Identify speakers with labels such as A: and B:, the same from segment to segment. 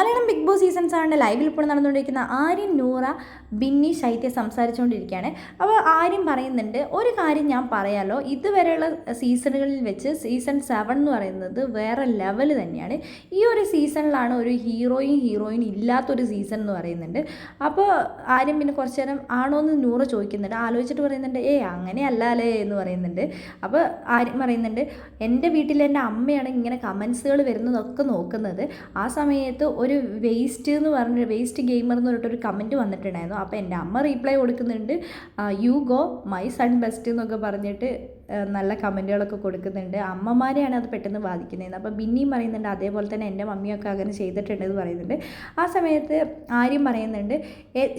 A: Malayalam Bigg Boss season സെവന്റെ ലൈവിൽ ഇപ്പോൾ നടന്നുകൊണ്ടിരിക്കുന്ന ആര്യൻ നൂറ ബിന്നി ശൈത്യ സംസാരിച്ചുകൊണ്ടിരിക്കുകയാണ്. അപ്പോൾ ആര്യൻ പറയുന്നുണ്ട് ഒരു കാര്യം ഞാൻ പറയാലോ. ഇതുവരെയുള്ള സീസണുകളിൽ വെച്ച് സീസൺ സെവൻ എന്ന് പറയുന്നത് വേറെ ലെവൽ തന്നെയാണ്. ഈ ഒരു സീസണിലാണ് ഒരു ഹീറോയും ഹീറോയിൻ ഇല്ലാത്തൊരു സീസൺ എന്ന് പറയുന്നുണ്ട്. അപ്പോൾ ആര്യൻ പിന്നെ കുറച്ച് നേരം ആണോ എന്ന് നൂറ ചോദിക്കുന്നുണ്ട്. ആലോചിച്ചിട്ട് പറയുന്നുണ്ട് ഏ അങ്ങനെയല്ല അല്ലേ? എന്ന് പറയുന്നുണ്ട്. അപ്പോൾ ആര്യൻ പറയുന്നുണ്ട് എന്റെ വീട്ടിൽ എന്റെ അമ്മയാണ് ഇങ്ങനെ കമൻസുകൾ വരുന്നതൊക്കെ നോക്കുന്നത്. ആ സമയത്ത് ഒരു വേസ്റ്റ് എന്ന് പറഞ്ഞ വേസ്റ്റ് ഗെയിമർ എന്ന് പറഞ്ഞിട്ട് ഒരു കമന്റ് വന്നിട്ടുണ്ടായിരുന്നു. അപ്പോൾ എന്റെ അമ്മ റീപ്ലൈ കൊടുക്കുന്നുണ്ട് you go my son best എന്നൊക്കെ പറഞ്ഞിട്ട് നല്ല കമന്റുകളൊക്കെ കൊടുക്കുന്നുണ്ട്. അമ്മമാരെയാണ് അത് പെട്ടെന്ന് ബാധിക്കുന്നത് അപ്പോൾ ബിന്നിയും പറയുന്നുണ്ട് അതേപോലെ തന്നെ എന്റെ മമ്മിയൊക്കെ അങ്ങനെ ചെയ്തിട്ടുണ്ട് എന്ന് പറയുന്നുണ്ട്. ആ സമയത്ത് ആര്യം പറയുന്നുണ്ട്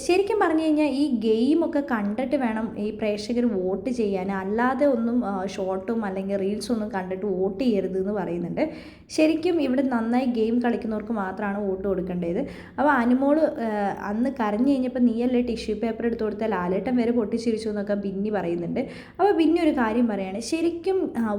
A: ശരിക്കും പറഞ്ഞു കഴിഞ്ഞാൽ ഈ ഗെയിമൊക്കെ കണ്ടിട്ട് വേണം ഈ പ്രേക്ഷകർ വോട്ട് ചെയ്യാൻ. അല്ലാതെ ഒന്നും ഷോർട്ടും അല്ലെങ്കിൽ റീൽസും ഒന്നും കണ്ടിട്ട് വോട്ട് ചെയ്യരുത് എന്ന് പറയുന്നുണ്ട്. ശരിക്കും ഇവിടെ നന്നായി ഗെയിം കളിക്കുന്നവർക്ക് മാത്രമാണ് വോട്ട് കൊടുക്കേണ്ടത്. അപ്പോൾ അനുമോൾ അന്ന് കരഞ്ഞു കഴിഞ്ഞപ്പോൾ നീയല്ലേ ടിഷ്യൂ പേപ്പർ എടുത്ത് കൊടുത്താൽ ലാലേട്ടൻ വരെ പൊട്ടിച്ചിരിച്ചു എന്നൊക്കെ ബിന്നി പറയുന്നുണ്ട്. അപ്പോൾ ബിന്നി ഒരു കാര്യം പറയാണ് ശരിക്കും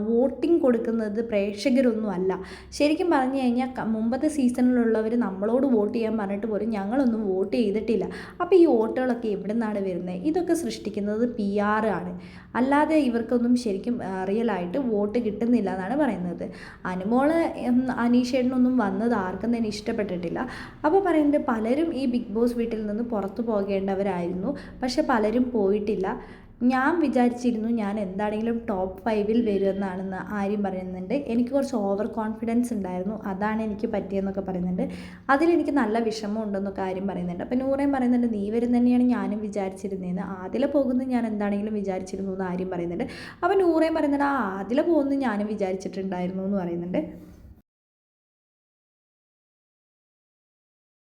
A: വോട്ടിംഗ് കൊടുക്കുന്നത് പ്രേക്ഷകരൊന്നും അല്ല ശരിക്കും പറഞ്ഞു കഴിഞ്ഞാൽ മുമ്പത്തെ സീസണിലുള്ളവർ നമ്മളോട് വോട്ട് ചെയ്യാൻ പറഞ്ഞിട്ട് പോലും ഞങ്ങളൊന്നും വോട്ട് ചെയ്തിട്ടില്ല. അപ്പോൾ ഈ വോട്ടുകളൊക്കെ എവിടെ നിന്നാണ് വരുന്നത്? ഇതൊക്കെ സൃഷ്ടിക്കുന്നത് പി ആർ ആണ്. അല്ലാതെ ഇവർക്കൊന്നും ശരിക്കും റിയലായിട്ട് വോട്ട് കിട്ടുന്നില്ല എന്നാണ് പറയുന്നത്. അനുമോൾ അനീഷേടനൊന്നും വന്നത് ആർക്കും തന്നെ ഇഷ്ടപ്പെട്ടിട്ടില്ല. അപ്പോൾ പറയുന്നത് പലരും ഈ ബിഗ് ബോസ് വീട്ടിൽ നിന്ന് പുറത്തു പോകേണ്ടവരായിരുന്നു. പക്ഷെ പലരും പോയിട്ടില്ല. ഞാൻ വിചാരിച്ചിരുന്നു ഞാൻ എന്താണെങ്കിലും ടോപ്പ് ഫൈവിൽ വരുമെന്നാണെന്ന് ആര്യം പറയുന്നുണ്ട്. എനിക്ക് കുറച്ച് ഓവർ കോൺഫിഡൻസ് ഉണ്ടായിരുന്നു. അതാണ് എനിക്ക് പറ്റിയെന്നൊക്കെ പറയുന്നുണ്ട്. അതിലെനിക്ക് നല്ല വിഷമം ഉണ്ടെന്നൊക്കെ ആര്യം പറയുന്നുണ്ട്. അപ്പോൾ നൂറേം പറയുന്നുണ്ട് നീ വരും തന്നെയാണ് ഞാനും വിചാരിച്ചിരുന്നതെന്ന് ആദില പോകുന്നത് ഞാൻ എന്താണെങ്കിലും വിചാരിച്ചിരുന്നു എന്ന് ആര്യം പറയുന്നുണ്ട്. അപ്പോൾ നൂറേം പറയുന്നുണ്ട് ആ ആദില പോകുന്നത് ഞാനും വിചാരിച്ചിട്ടുണ്ടായിരുന്നു എന്ന് പറയുന്നുണ്ട്.